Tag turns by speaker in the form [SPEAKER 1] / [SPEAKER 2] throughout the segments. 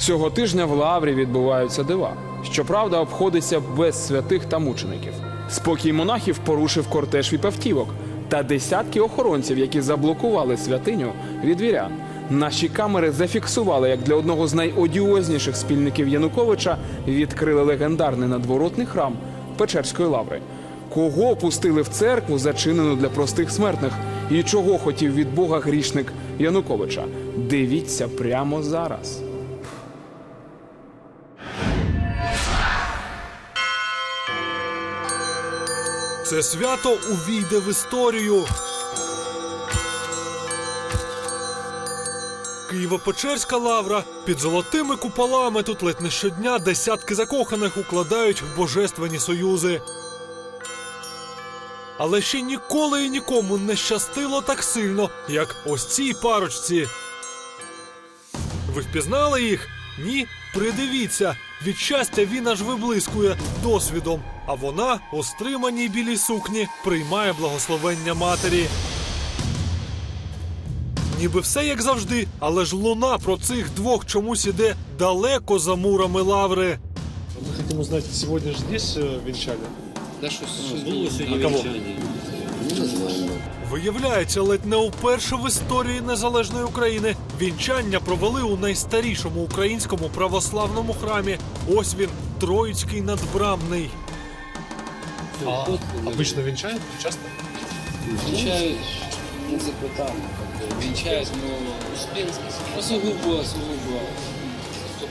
[SPEAKER 1] Цього тижня в Лаврі відбуваються дива. Щоправда, обходиться без святих та мучеників. Спокій монахів порушив кортеж віпавтівок та десятки охоронців, які заблокували святиню від вірян. Наші камери зафіксували, як для одного з найодіозніших спільників Януковича відкрили легендарний надворотний храм Печерської лаври. Кого пустили в церкву, зачинену для простих смертних, і чого хотів від Бога грішник Януковича? Дивіться прямо зараз.
[SPEAKER 2] Це свято увійде в історію. Києво-Печерська лавра під золотими куполами тут ледь не щодня десятки закоханих укладають в божественні союзи. Але ще ніколи і нікому не щастило так сильно, як ось цій парочці. Ви впізнали їх? Ні? Придивіться. Від щастя він аж виблискує досвідом, а вона у стриманій білій сукні приймає благословення матері. Ніби все як завжди, але ж луна про цих двох чомусь іде далеко за мурами лаври.
[SPEAKER 3] Мы хотим узнать, сегодня же здесь венчание?
[SPEAKER 4] Да що, що було сьогодні? Ну, не.
[SPEAKER 2] Виявляється, ледь не вперше в історії незалежної України вінчання провели у найстарішому українському православному храмі. Ось він, Троїцький надбрамний.
[SPEAKER 3] А обычно венчают? Часто?
[SPEAKER 4] Венчають, ну, запитання, как бы, венчають, ну, ну, сугубо, сугубо.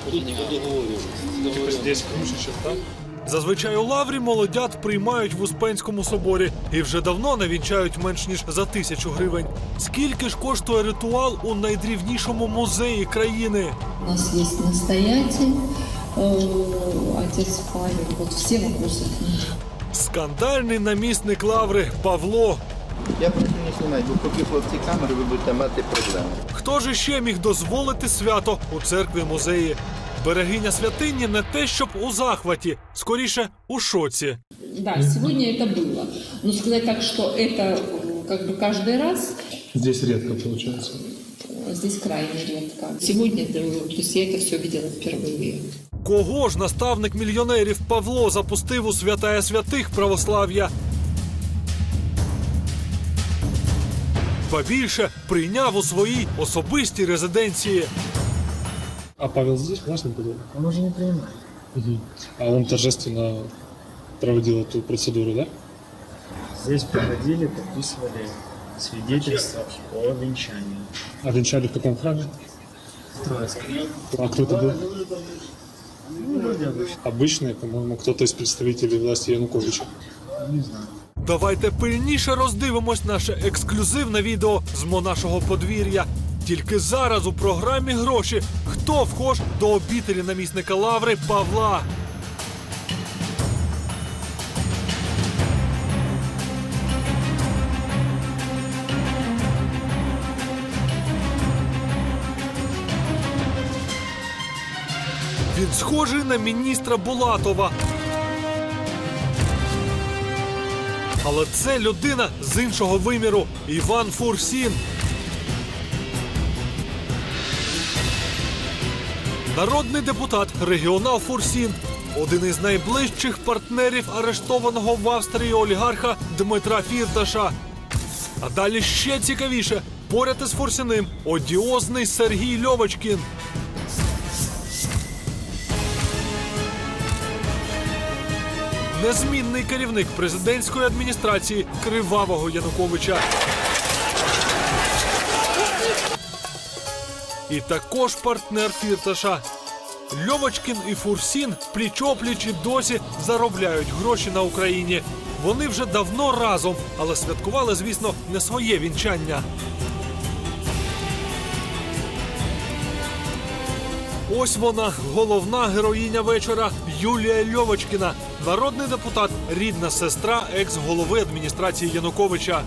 [SPEAKER 4] По договору.
[SPEAKER 3] Типа здесь круче, чем там?
[SPEAKER 2] Зазвичай у лаврі молодят приймають в Успенському соборі і вже давно не вінчають менш ніж за тисячу гривень. Скільки ж коштує ритуал у найдрівнішому музеї країни?
[SPEAKER 5] У нас есть настоятель, э, отец Павел, вот все вопросы к нему.
[SPEAKER 2] Скандальний намісник лаври Павло.
[SPEAKER 6] Я прошу не знімати, бо поки хлопці камери, ви будете мати проблеми.
[SPEAKER 2] Хто ж іще міг дозволити свято у церкві музеї? Берегиня святині не те, щоб у захваті, скоріше у шоці.
[SPEAKER 5] Да, сегодня это было. Но сказать так, что это э, как бы каждый раз,
[SPEAKER 3] Здесь редко получается.
[SPEAKER 5] э, здесь крайне редко. Сегодня, это, то есть я это все видела впервые.
[SPEAKER 2] Кого ж наставник мільйонерів Павло запустив у святая святих православ'я? Ба більше прийняв у своїй особистій резиденції.
[SPEAKER 3] А Павел здесь классно был?
[SPEAKER 6] Он уже не приймає.
[SPEAKER 3] А он торжественно проводил эту процедуру, да?
[SPEAKER 7] Здесь проходили, подписывали свидетельство о венчании.
[SPEAKER 3] А венчали в каком храме?
[SPEAKER 7] Троицкий.
[SPEAKER 3] А кто это был?
[SPEAKER 7] Ну, вроде обычно.
[SPEAKER 3] Обычный, по-моему, кто-то из представителей власти Януковича.
[SPEAKER 7] Не знаю.
[SPEAKER 2] Давайте пильніше роздивимось наше ексклюзивне відео з монашого подвір'я. Тільки зараз у програмі гроші. Хто вхож до обітелі намісника лаври Павла? Схожий на міністра Булатова. Але це людина з іншого виміру Іван Фурсін. Народний депутат регіонал Фурсін, один із найближчих партнерів арештованого в Австрії олігарха Дмитра Фірташа. А далі ще цікавіше. Поряд із Фурсіним одіозний Сергій Льовочкін. Незмінний керівник президентської адміністрації кривавого Януковича. І також партнер Фірташа. Льовочкін і Фурсін пліч-опліч і досі заробляють гроші на Україні. Вони вже давно разом, але святкували, звісно, не своє вінчання. Ось вона, головна героїня вечора Юлія Льовочкіна, народний депутат, рідна сестра екс-голови адміністрації Януковича.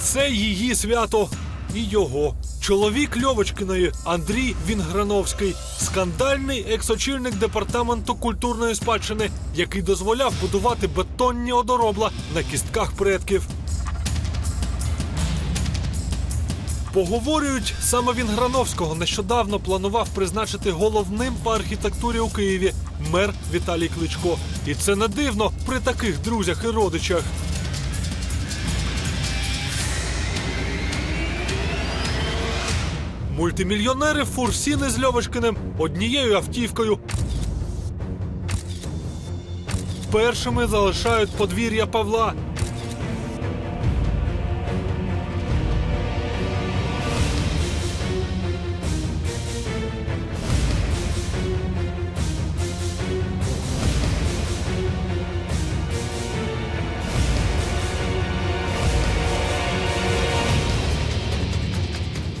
[SPEAKER 2] Це її свято і його Чоловік Льовочкиної Андрій Вінграновський, скандальний екс-очільник департаменту культурної спадщини, який дозволяв будувати бетонні одоробла на кістках предків. Поговорюють, саме Вінграновського нещодавно планував призначити головним по архітектурі у Києві мер Віталій Кличко. І це не дивно при таких друзях і родичах. Мультимільйонери фурсіни з Льовочкиним однією автівкою. Першими залишають подвір'я Павла.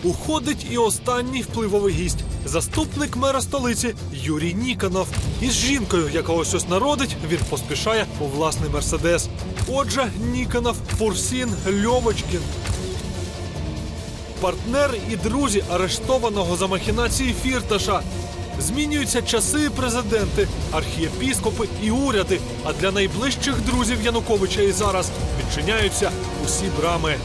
[SPEAKER 2] Уходить і останній впливовий гість заступник мера столиці Юрій Ніконов. Із жінкою, яка ось ось народить, він поспішає у власний мерседес. Отже, Ніконов, Фурсін, Льовочкін. Партнер і друзі арештованого за махінації Фірташа. Змінюються часи і президенти, архієпіскопи і уряди. А для найближчих друзів Януковича і зараз відчиняються усі брами.